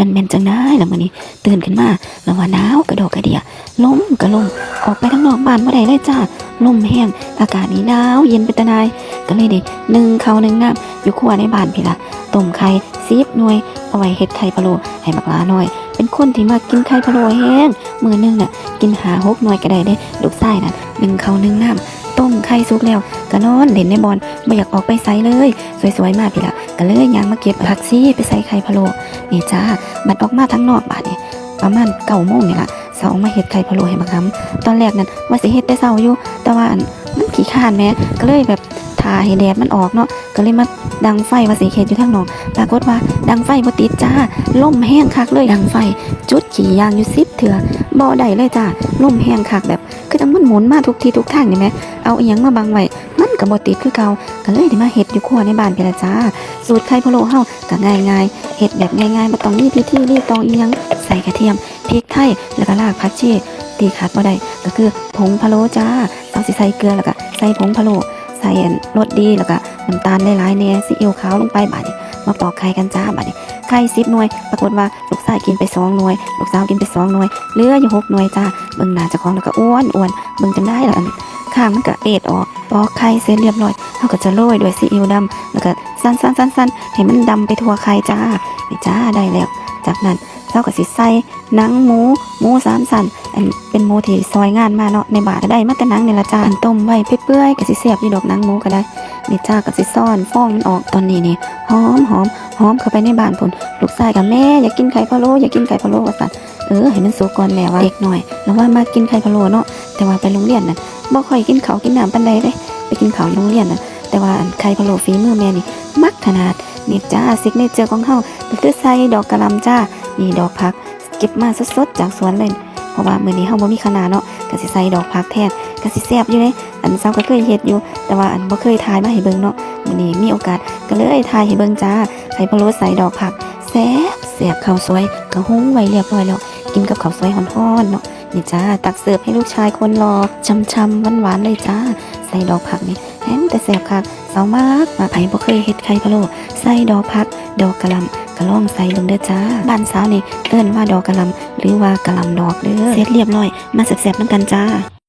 มันแม่นจังได้ละมื้อนี้ตื่นขึ้นมาแล้วว่าหนาวกระดอกกระเดียลมก็ลมออกไปข้างนอกบ้านบ่ได้เลยจ้าลมแห้งอากาศนี่หนาวเย็นเป็นตะนายก็เลยได้นึ่งข้าวนึ่งน้ำอยู่ครัวในบ้านพี่ละต้มไข่ซีบหน่วยเอาไว้เฮ็ดไข่พะโล้ให้บักลาหน่อย เป็นคนที่มากินไข่พะโล้แห้งมื้อหนึงน่ะกินหาหกหน่วยก็ได้เด้ลูกชายน่ะนึ่งข้าวนึ่งน้ำ ต้มไข่สุกแล้วก็นอนเล่นในบอลไม่อยากออกไปไสเลย สวยๆมากพี่ละก็เลยยางมาเก็บผักซีไปใส่ไข่พะโล้นี่จ้าบัดออกมาทั้งนอกบาดนี่ประมาณเก้าโมงนี่ละเสามาเห็ดไข่พะโล้ให้บักคำตอนแรกนั้นว่าสิเห็ดได้เช้าอยู่แต่ว่าอันมันขี้ข้านแม่ก็เลยแบบ ทาให้แดดมันออกเนาะก็เลยมาดังไฟว่าสิเฮ็ดอยู่ทางนอกปรากฏว่าดังไฟบ่ติดจ้าล่มแห้งคักเลยดังไฟ จุดขี่ยางอยู่10เถื่อบ่ได้เลยจ้าล่มแห้งคักแบบคือจังมันหมุนมาทุกทีทุกทางนี่แหมเอาอีหยังมาบังไว้มันก็บ่ติดคือเก่าก็เลยได้มาเฮ็ดอยู่ครัวในบ้านไปละจ้า สูตรไข่พะโล้เฮาก็ง่ายๆเฮ็ดแบบง่ายๆบ่ต้องมีพิธีรีตองอีหยังใส่กระเทียมพริกไทยแล้วก็รากผักชีที่ขาดบ่ได้ก็คือผงพะโล้จ้าต้องสิใส่เกลือแล้วก็ใส่ผงพะโล้ ใส่รสดีแล้วก็น้ำตาลหลายๆแหน่ซีอิ๊วขาวลงไปบาดนี้มาปอกไข่กันจ้าบาดนี้ไข่10หน่วย ปรากฏว่าลูกชายกินไป2หน่วย ลูกสาวกินไป2หน่วยเหลืออยู่6หน่วยจ้าเบิ่งหน้าเจ้าของแล้วก็อ้วนอ้วนเบิ่งจนได้แล้วอันข้างมันก็เอ็ดออกปอกไข่เสร็จเรียบร้อยเฮาก็จะโรยด้วยซีอิ๊วดำแล้วก็สั้นสั้นสั้นสั้นให้มันดำไปทั่วไข่จ้านี่จ้าได้แล้ว จากนั้น เราก็สิใส่หนังหมูหมูสามสันอันเป็นหมูที่ซอยงานมาเนาะในบาทได้มาแต่หนังนี่ละจ้าอันต้มไว้เปื่อยๆก็สิเสียบอยู่ดอกหนังหมูก็ได้นี่จ้าก็สิซ่อนฟองมันออกตอนนี้นี่หอมหอมหอมเข้าไปในบ้านพุ่นลูกชายกับแม่อยากกินไข่พะโล้อยากกินไข่พะโล้ว่าสันเออให้มันสุกก่อนแม่ว่าเด็กหน่อย แล้วว่ามากินไข่พะโล้เนาะแต่ว่าไปโรงเรียนน่ะบ่ค่อยกินข้าวกินน้ำปานใดเด้ไปกินข้าวโรงเรียนน่ะแต่ว่าไข่พะโล้ฝีมือแม่นี่มักขนาดนี่จ้าซิกเนเจอร์ของเฮาก็คือใส่ดอกกะลำจ้า นี่ดอกผัก เก็บมาสดๆจากสวนเลย เพราะว่ามื้อนี้เฮาบ่มีขนาดเนาะก็สิใส่ดอกผักแทนก็สิแซ่บอยู่เด้อันเซาก็เคยเฮ็ดอยู่ แต่ว่าอันบ่เคยทายมาให้เบิ่งเนาะมื้อนี้มีโอกาสก็เลยทายให้เบิ่งจ้าไข่พะโล้ใส่ดอกผักแซ่บแซ่บข้าวสวยก็หุงไว้เรียบร้อยแล้วกินกับข้าวสวยร้อนๆเนาะนี่จ้าตักเสิร์ฟให้ลูกชายคนรอช่ำๆหวานๆเลยจ้า ใส่ดอกผักนี่แฮมแต่แซ่บคักเสามากมาไผบ่เคยเฮ็ดไข่พะโล้ใส่ดอกผัก ดอกกะหล่ำ ก็ลองใส่ลงเด้อจ้าบ้านสาวนี่เอิ้นว่าดอกกะลำหรือว่ากะลำดอกเด้อเสร็จเรียบร้อย มาแซ่บๆนำกันจ้า